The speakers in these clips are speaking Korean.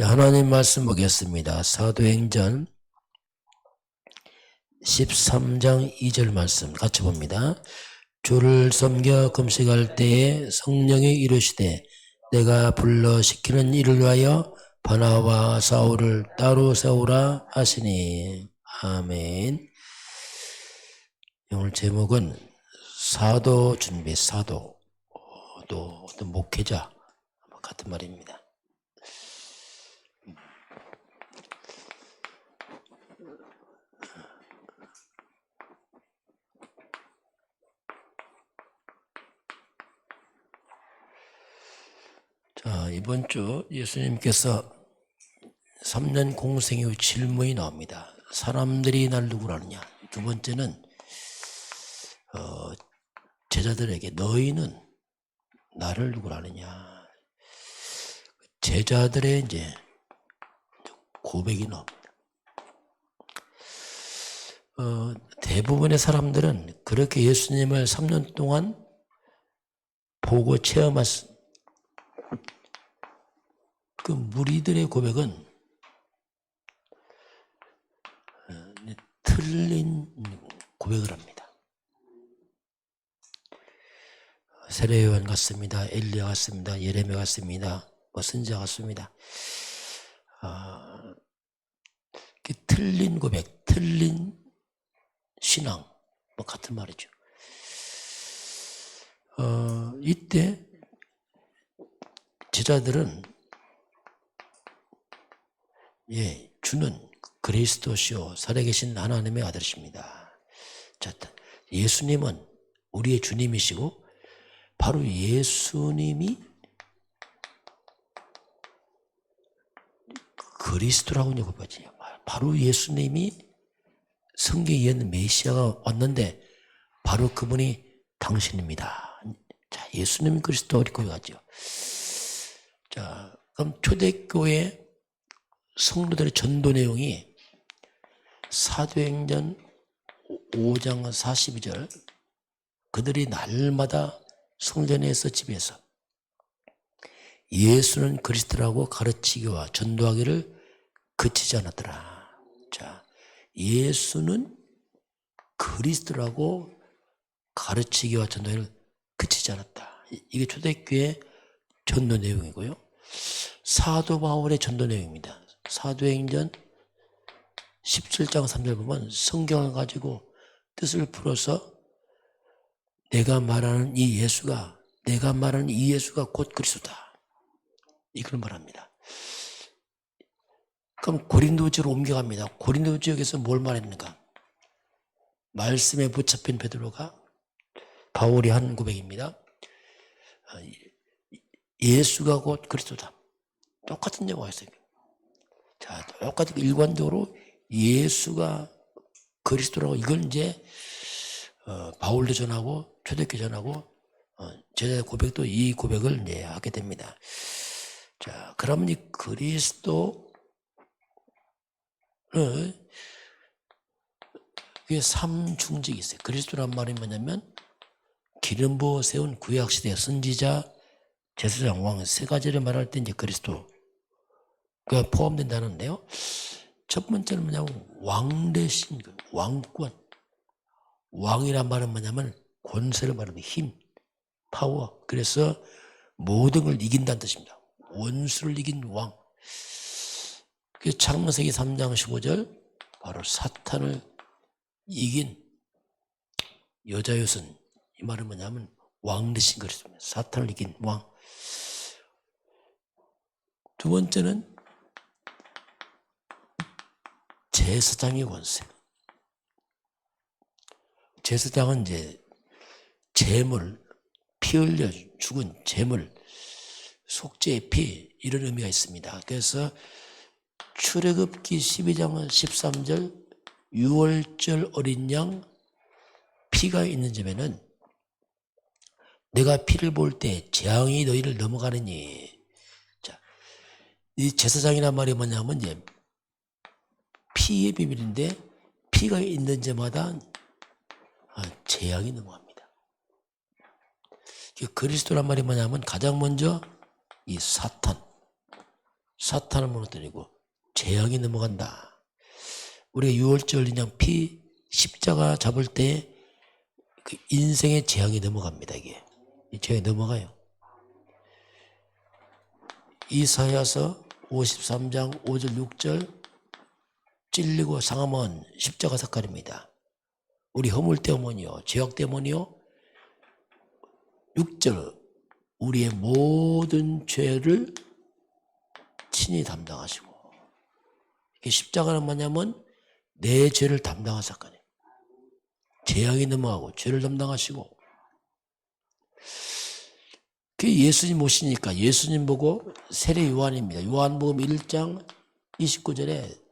예, 하나님 말씀 보겠습니다. 사도행전 13장 2절 말씀 같이 봅니다. 주를 섬겨 금식할 때에 성령이 이르시되 내가 불러 시키는 일을 위하여 바나와 사울을 따로 세우라 하시니 아멘. 오늘 제목은 사도 준비 사도 어, 또 어떤 목회자 같은 말입니다. 이번 주 예수님께서 3년 공생 후 질문이 나옵니다. 사람들이 날 누구라 하느냐? 두 번째는 어, 제자들에게 너희는 나를 누구라 하느냐? 제자들의 이제 고백이 나옵니다. 어, 대부분의 사람들은 그렇게 예수님을 3년 동안 보고 체험했, 그 무리들의 고백은 어, 틀린 고백을 합니다. 세례요한 같습니다. 엘리야 같습니다. 예레미야 같습니다. 뭐 선지자 같습니다. 아, 그 틀린 고백, 틀린 신앙, 뭐 같은 말이죠. 어, 이때 제자들은 예, 주는 그리스도시요 살아계신 하나님의 아들이십니다. 자, 예수님은 우리의 주님이시고 바로 예수님이 그리스도라고 얘기하지. 바로 예수님이 성경에 있는 메시아가 왔는데 바로 그분이 당신입니다. 자, 예수님 그리스도 이렇게 고백하죠. 자, 그럼 초대교회 성도들의 전도 내용이 사도행전 5장 42절 그들이 날마다 성전에서 집에서 예수는 그리스도라고 가르치기와 전도하기를 그치지 않았더라. 자, 예수는 그리스도라고 가르치기와 전도하기를 그치지 않았다. 이게 초대교회 전도 내용이고요. 사도 바울의 전도 내용입니다. 사도행전 17장 3절 보면 성경을 가지고 뜻을 풀어서 내가 말하는 이 예수가 내가 말하는 이 예수가 곧 그리스도다. 이걸 말합니다. 그럼 고린도 지로 옮겨갑니다. 고린도 지역에서 뭘 말했는가? 말씀에 붙잡힌 베드로가 바울이 한 고백입니다. 예수가 곧 그리스도다. 똑같은 있어요. 자, 똑같이 일관적으로 예수가 그리스도라고 이걸 이제 어, 바울도 전하고 초대교 전하고 어, 제자 고백도 이 고백을 이제 하게 됩니다. 자, 그러면 이 그리스도 그게 삼중직이 있어요. 그리스도란 말이 뭐냐면 기름 부어 세운 구약 시대 선지자, 제사장, 왕 세 가지를 말할 때 이제 그리스도 가 포함된다는데요. 첫 번째는 뭐냐면 왕 대신 왕권. 왕이란 말은 뭐냐면 권세를 말하는 힘, 파워. 그래서 모든 걸 이긴다는 뜻입니다. 원수를 이긴 왕. 그 창세기 3장 15절 바로 사탄을 이긴 여자여선 이 말은 뭐냐면 왕 대신 그리스도입니다. 사탄을 이긴 왕. 두 번째는 제사장의 권세. 제사장은 이제 재물, 피 흘려 죽은 재물, 속죄의 피 이런 의미가 있습니다. 그래서 출애굽기 12장 13절 6월절 어린 양 피가 있는 점에는 내가 피를 볼 때 재앙이 너희를 넘어가느니 자, 이 제사장이란 말이 뭐냐면 이제 피의 비밀인데 피가 있는 데마다 아, 재앙이 넘어갑니다. 그리스도란 말이 뭐냐면 가장 먼저 이 사탄, 사탄을 무너뜨리고 재앙이 넘어간다. 우리가 6월절 그냥 피 십자가 잡을 때 그 인생의 재앙이 넘어갑니다. 이게 이 재앙이 넘어가요. 이사야서 53장 5절 6절 찔리고 상함은 십자가 사건입니다. 우리 허물 때문이요, 죄악 때문이요. 6절 우리의 모든 죄를 친히 담당하시고 이게 십자가는 뭐냐면 내 죄를 담당한 사건이에요. 재앙이 넘어가고 죄를 담당하시고 그 예수님 오시니까 예수님 보고 세례 요한입니다. 요한복음 1장 29절에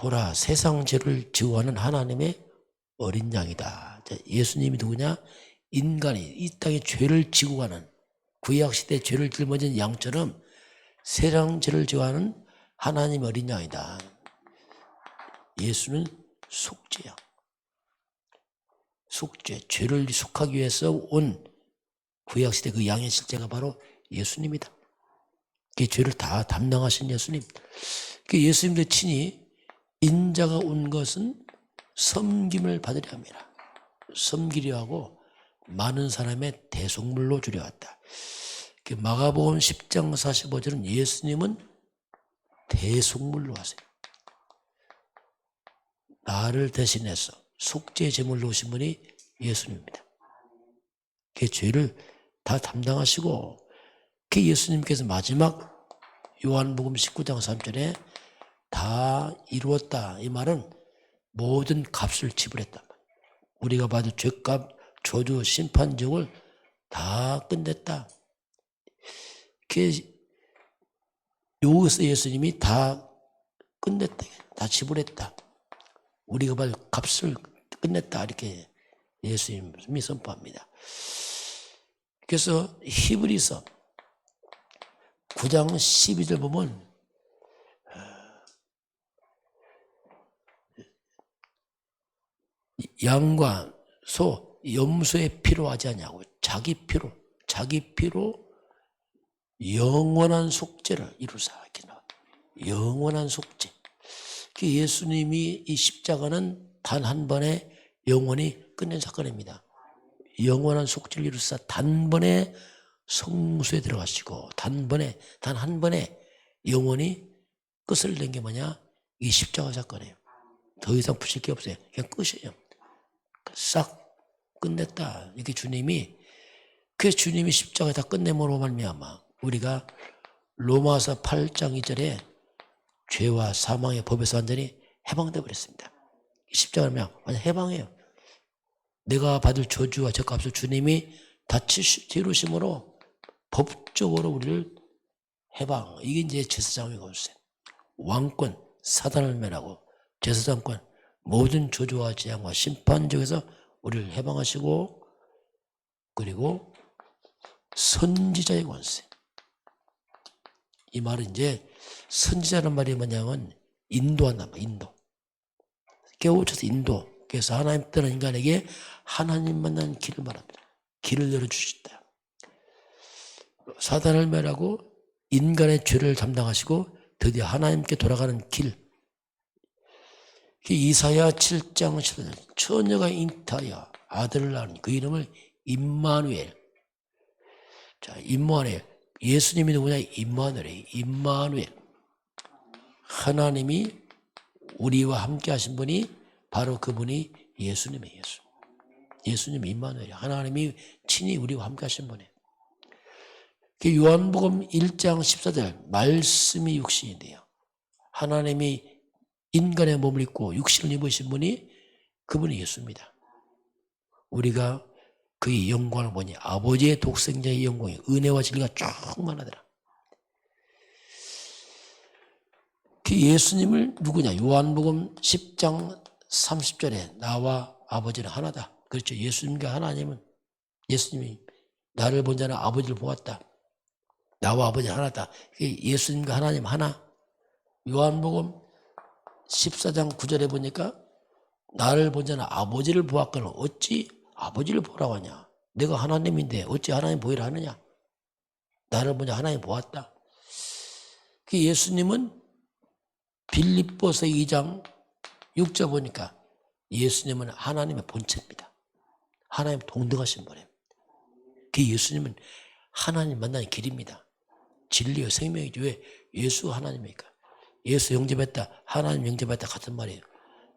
보라 세상 죄를 지고하는 하나님의 어린 양이다. 자, 예수님이 누구냐? 인간이 이 땅에 죄를 지고 가는 구약 시대 죄를 짊어진 양처럼 세상 죄를 지고하는 하나님 어린 양이다. 예수는 속죄야. 속죄, 죄를 속하기 위해서 온 구약 시대 그 양의 실제가 바로 예수님이다. 그 죄를 다 담당하신 예수님. 그 예수님도 친히 인자가 온 것은 섬김을 받으려 합니다. 섬기려 하고 많은 사람의 대속물로 주려 왔다. 그 마가복음 10장 45절은 예수님은 대속물로 하세요. 나를 대신해서 속죄 제물로 오신 분이 예수님입니다. 그 죄를 다 담당하시고 그 예수님께서 마지막 요한복음 19장 3절에 다 이루었다. 이 말은 모든 값을 지불했다. 우리가 받을 죄값, 저주, 심판적을 다 끝냈다. 그 여기서 예수님이 다 끝냈다. 다 지불했다. 우리가 받을 값을 끝냈다. 이렇게 예수님이 선포합니다. 그래서 히브리서 9장 12절 보면 양과 소, 염소의 피로 하지 않냐고 자기 피로, 자기 피로 영원한 속죄를 이루사 이렇게 나와. 영원한 속죄. 그 예수님이 이 십자가는 단 한 번에 영원히 끝낸 사건입니다. 영원한 속죄를 이루사 단번에 성수에 들어가시고 단번에 단 한 번에 영원히 끝을 낸 게 뭐냐? 이 십자가 사건이에요. 더 이상 붙일 게 없어요. 그냥 끝이에요. 싹 끝냈다. 이게 주님이 그 주님이 십자가 다 끝내므로 말미암아 우리가 로마서 8장 2절에 죄와 사망의 법에서 완전히 해방돼 버렸습니다. 십자가면 완전 해방해요. 내가 받을 저주와 저값을 주님이 다 치르심으로 법적으로 우리를 해방. 이게 이제 제사장의 것이에요. 왕권, 사단을 멸하고 제사장권, 모든 저주와 재앙과 심판적에서 우리를 해방하시고 그리고 선지자의 권세. 이 말은 이제 선지자는 말이 뭐냐면 인도한다, 인도. 깨우쳐서 인도. 그래서 하나님 때는 인간에게 하나님 만난 길을 말합니다. 길을 열어주셨다. 사단을 멸하고 인간의 죄를 담당하시고 드디어 하나님께 돌아가는 길. 그 이사야 7장 10절 처녀가 잉타하여 아들을 낳은 그 이름을 임마누엘. 자, 임마누엘. 예수님이 누구냐? 임마누엘. 임마누엘. 하나님이 우리와 함께 하신 분이 바로 그분이 예수님이에요. 예수. 예수님 임마누엘. 하나님이 친히 우리와 함께 하신 분이에요. 그 요한복음 1장 14절 말씀이 육신이 돼요. 하나님이 인간의 몸을 입고 육신을 입으신 분이 그분이 예수입니다. 우리가 그의 영광을 보니 아버지의 독생자의 영광이 은혜와 진리가 충만하더라. 그 예수님을 누구냐? 요한복음 10장 30절에 나와 아버지는 하나다. 그렇죠. 예수님과 하나님은 예수님이 나를 본 자는 아버지를 보았다. 나와 아버지는 하나다. 예수님과 하나님 하나. 요한복음 14장 9절에 보니까 나를 본 자는 아버지를 보았거늘 어찌 아버지를 보라고 하냐. 내가 하나님인데 어찌 하나님 보이라 하느냐. 나를 본 자 하나님 보았다. 그 예수님은 빌립보서 2장 6절 보니까 예수님은 하나님의 본체입니다. 하나님 동등하신 분이에요. 그 예수님은 하나님 만나는 길입니다. 진리요 생명이죠. 왜? 예수 하나님이니까. 예수 영접했다. 하나님 영접했다. 같은 말이에요.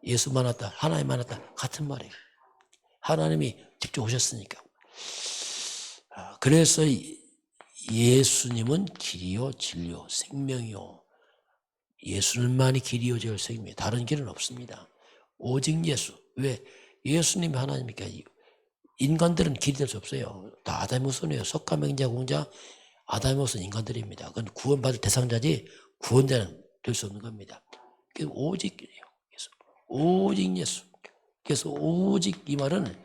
예수 만났다. 하나님 만났다. 같은 말이에요. 하나님이 직접 오셨으니까. 아, 그래서 이- 예수님은 길이요, 진리요, 생명이요. 예수님만이 길이요, 제일 생명이요. 다른 길은 없습니다. 오직 예수. 왜? 예수님이 하나님이니까 이- 인간들은 길이 될 수 없어요. 다 아담의 후손이에요. 석가, 맹자, 공자, 아담의 후손 인간들입니다. 그건 구원받을 대상자지 구원자는 될 수 없는 겁니다. 그래서 오직 예수. 오직 예수. 그래서 오직 이 말은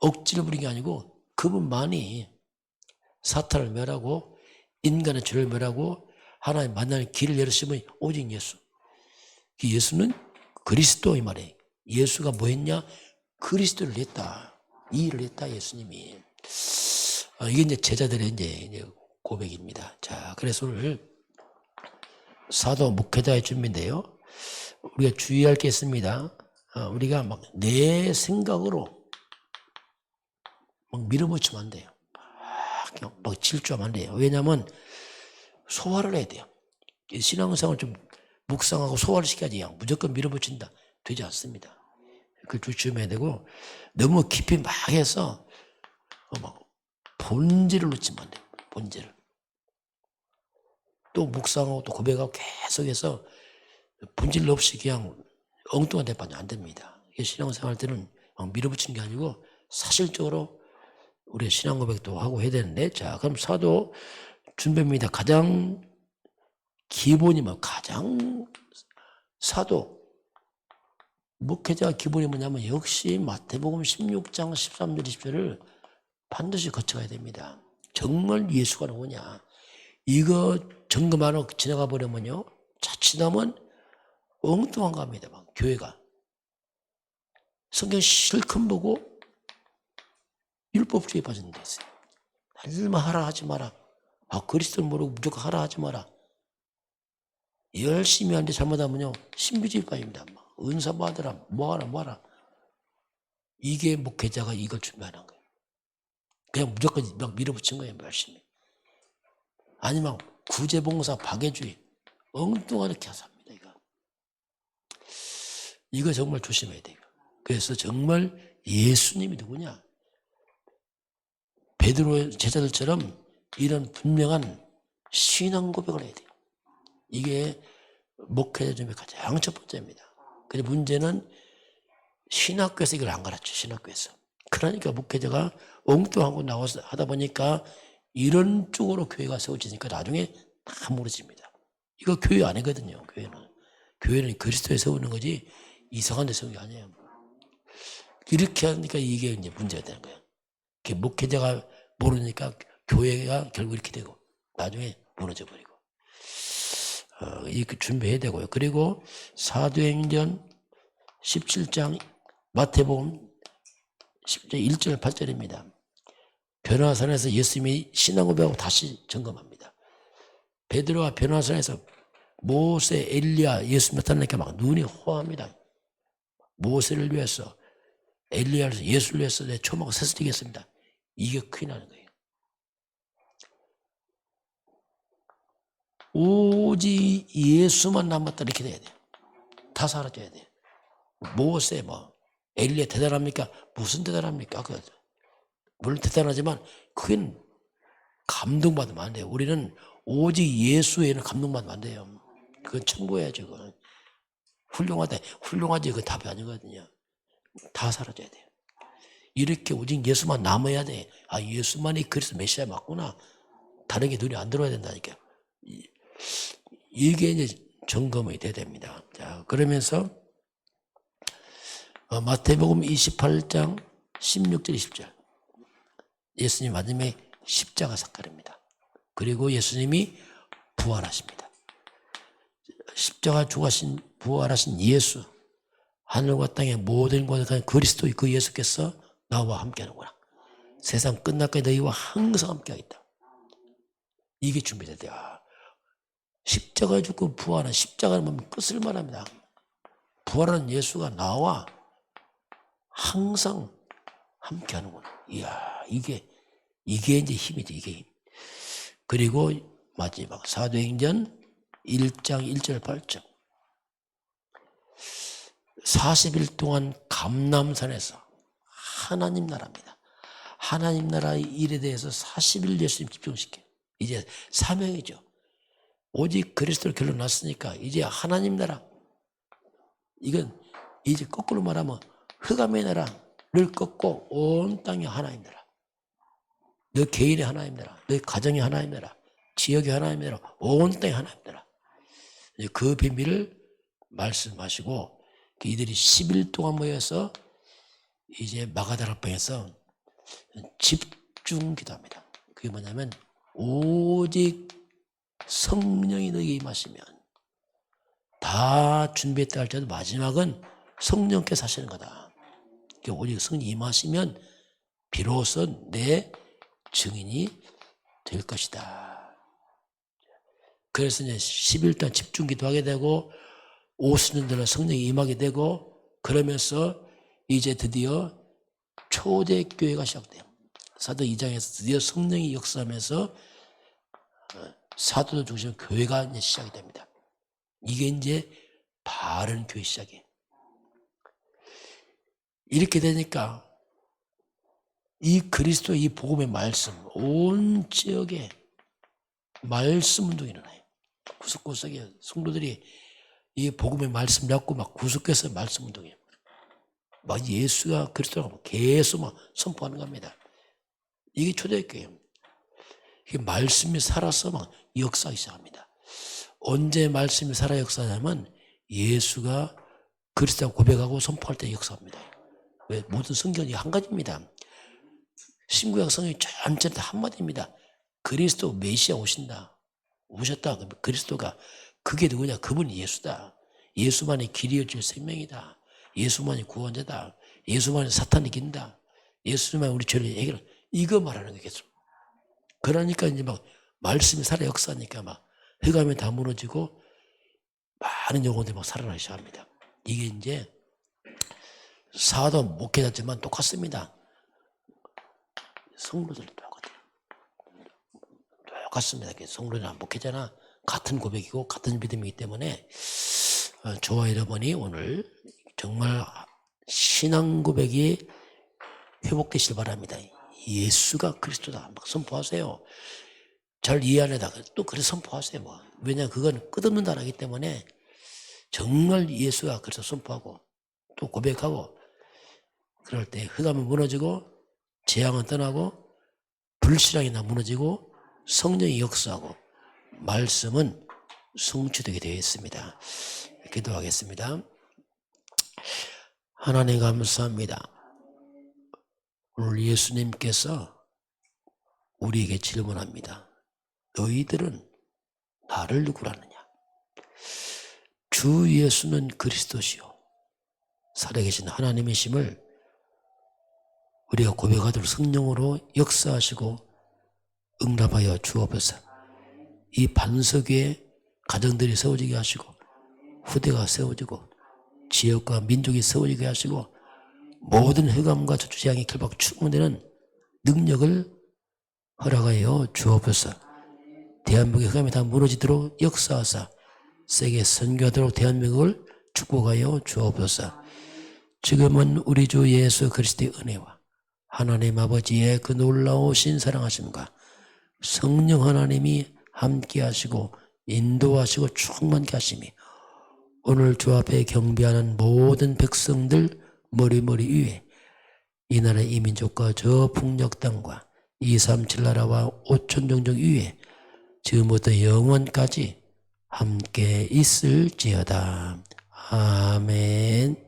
억지를 부린 게 아니고 그분만이 사탄을 멸하고 인간의 죄를 멸하고 하나님 만나는 길을 열으시면 오직 예수. 그 예수는 그리스도 이 말이에요. 예수가 뭐 했냐? 그리스도를 했다. 이 일을 했다 예수님이. 아, 이게 이제 제자들의 이제 고백입니다. 자, 그래서 오늘 사도 목회자의 준비인데요. 우리가 주의할 게 있습니다. 어, 우리가 막 내 생각으로 막 밀어붙이면 안 돼요. 막, 막 질주하면 안 돼요. 왜냐하면 소화를 해야 돼요. 이 신앙생활 좀 묵상하고 소화를 시켜야지. 무조건 밀어붙인다. 되지 않습니다. 그걸 조심해야 되고 너무 깊이 막 해서 어, 막 본질을 놓치면 안 돼요. 본질을. 또 묵상하고 또 고백하고 계속해서 본질 없이 그냥 엉뚱한 데 빠지면 안 됩니다. 이게 신앙생활 때는 막 밀어붙이는 게 아니고 사실적으로 우리 신앙 고백도 하고 해야 되는데 자 그럼 사도 준비입니다. 가장 기본이 뭐 가장 사도 목회자 기본이 뭐냐면 역시 마태복음 16장 13절 20절을 반드시 거쳐가야 됩니다. 정말 예수가 누구냐 이거 점검하러 지나가 버리면요 자칫하면 엉뚱한 겁니다. 막 교회가 성경 실컷 보고 율법주의에 빠진 데 있어요. 날만 하라 하지 마라. 아 그리스도를 모르고 무조건 하라 하지 마라. 열심히 하는데 잘못하면요 신비주의 빠집니다. 막 은사 받으라 뭐하라 뭐하라. 이게 목회자가 이걸 준비하는 거예요. 그냥 무조건 막 밀어붙인 거예요 열심히. 아니면 구제봉사 박애주의 엉뚱하게 합니다 이거. 이거 정말 조심해야 돼요. 그래서 정말 예수님이 누구냐? 베드로 제자들처럼 이런 분명한 신앙 고백을 해야 돼요. 이게 목회자 중에 가장 첫 번째입니다. 근데 문제는 신학교에서 이걸 안 가르쳐, 신학교에서. 그러니까 목회자가 엉뚱하고 나와서 하다 보니까 이런 쪽으로 교회가 세워지니까 나중에 다 무너집니다. 이거 교회 아니거든요, 교회는. 교회는 그리스도에 세우는 거지 이상한 데 세우는 게 아니에요. 이렇게 하니까 이게 이제 문제가 되는 거예요. 그 목회자가 모르니까 교회가 결국 이렇게 되고 나중에 무너져 버리고. 어, 이렇게 준비해야 되고요. 그리고 사도행전 17장 마태복음 10장 1절 8절입니다. 변화산에서 예수님이 신앙 고백하고 다시 점검합니다. 베드로와 변화산에서 모세, 엘리야, 예수 나타나니까 막 눈이 호합니다. 모세를 위해서 엘리야를 위해서 예수를 위해서 내 초막을 세스리겠습니다. 이게 큰일 나는 거예요. 오직 예수만 남았다 이렇게 돼야 돼요. 다 사라져야 돼요. 모세 뭐 엘리야 대단합니까? 무슨 대단합니까? 그 물론 대단하지만 그건 감동받으면 안 돼요. 우리는 오직 예수에는 감동받으면 안 돼요. 그건 청구해야죠. 그건. 훌륭하다. 훌륭하지. 그건 답이 아니거든요. 다 사라져야 돼요. 이렇게 오직 예수만 남아야 돼. 아, 예수만이 그리스도 메시아 맞구나. 다른 게 눈이 안 들어야 된다니까. 이- 이게 이제 점검이 돼야 됩니다. 자, 그러면서 어, 마태복음 28장 16절 20절. 예수님 마지막에 십자가 사건입니다. 그리고 예수님이 부활하십니다. 십자가 죽으신 부활하신 예수 하늘과 땅의 모든 곳에 그리스도 그 예수께서 나와 함께하는구나. 세상 끝날까지 너희와 항상 함께하겠다. 이게 준비돼야 돼요. 십자가 죽고 부활한 십자가는 뭡니까? 끝을 말합니다. 부활한 예수가 나와 항상 함께 하는구나. 이야, 이게, 이게 이제 힘이지, 이게 힘. 그리고 마지막 사도행전 1장 1절 8절. 40일 동안 감남산에서 하나님 나라입니다. 하나님 나라의 일에 대해서 40일 예수님 집중시켜. 이제 사명이죠. 오직 그리스도를 결론 났으니까 이제 하나님 나라. 이건 이제 거꾸로 말하면 흑암의 나라 를 꺾고 온 땅이 하나님 나라. 너 개인의 하나님 나라, 너 가정의 하나님 나라, 지역의 하나님 나라, 온 땅의 하나님 나라. 그 비밀을 말씀하시고 그 이들이 10일 동안 모여서 이제 마가다락방에서 집중 기도합니다. 그게 뭐냐면 오직 성령이 너에게 임하시면 다 준비했다 할지라도 마지막은 성령께서 하시는 거다. 오직 성령이 임하시면 비로소 내 증인이 될 것이다. 그래서 이제 10일 동안 집중 기도 하게 되고 오수년들은 성령이 임하게 되고 그러면서 이제 드디어 초대교회가 시작돼요. 사도 2장에서 드디어 성령이 역사하면서 어, 사도들 중심 교회가 이제 시작이 됩니다. 이게 이제 바른 교회 시작이에요. 이렇게 되니까 이 그리스도 이 복음의 말씀 온 지역에 말씀 운동이 일어나요. 구석구석에 성도들이 이 복음의 말씀 잡고 막 구석에서 말씀 운동이에요. 막 예수가 그리스도라고 계속 막 선포하는 겁니다. 이게 초대교회예요. 이게 말씀이 살아서 막 역사하기 시작합니다. 언제 말씀이 살아 역사하냐면 예수가 그리스도 고백하고 선포할 때 역사합니다. 왜? 모든 성경이 한 가지입니다. 신구약 성경이 전체 다 한 마디입니다. 그리스도 메시아 오신다. 오셨다. 그리스도가 그게 누구냐? 그분이 예수다. 예수만이 길이여 줄 생명이다. 예수만이 구원자다. 예수만이 사탄이 이긴다. 예수만 우리 죄를 해결. 이거 말하는 거겠죠. 그러니까 이제 막 말씀이 살아 역사니까 막 흑암이 다 무너지고 많은 영혼들이 막 살아나기 시작합니다. 이게 이제 사도 목회자지만 똑같습니다. 성도들도 똑같아요. 똑같습니다. 성도들 안 목회자나 같은 고백이고 같은 믿음이기 때문에 어, 저와 여러분이 오늘 정말 신앙 고백이 회복되실 바랍니다. 예수가 그리스도다. 막 선포하세요. 잘 이해 안 해다. 또 그래 선포하세요. 뭐. 왜냐 그건 끝없는 단어이기 때문에 정말 예수가 그래서 선포하고 또 고백하고 그럴 때 흑암은 무너지고 재앙은 떠나고 불신앙이 나 무너지고 성령이 역사하고 말씀은 성취되게 되어 있습니다. 기도하겠습니다. 하나님 감사합니다. 오늘 예수님께서 우리에게 질문합니다. 너희들은 나를 누구라느냐? 주 예수는 그리스도시요. 살아계신 하나님이심을 우리가 고백하도록 성령으로 역사하시고 응답하여 주옵소서. 이 반석 위에 가정들이 세워지게 하시고 후대가 세워지고 지역과 민족이 세워지게 하시고 모든 흑암과 저주재앙의 결박 충분되는 능력을 허락하여 주옵소서. 대한민국의 흑암이 다 무너지도록 역사하사 세계 선교하도록 대한민국을 축복하여 주옵소서. 지금은 우리 주 예수 그리스도의 은혜와 하나님 아버지의 그 놀라우신 사랑하심과 성령 하나님이 함께 하시고 인도하시고 충만케 하심이 오늘 주 앞에 경배하는 모든 백성들 머리머리 위에 이 나라 이민족과 저 땅과 237 나라와 5천 종족 위에 지금부터 영원까지 함께 있을지어다. 아멘.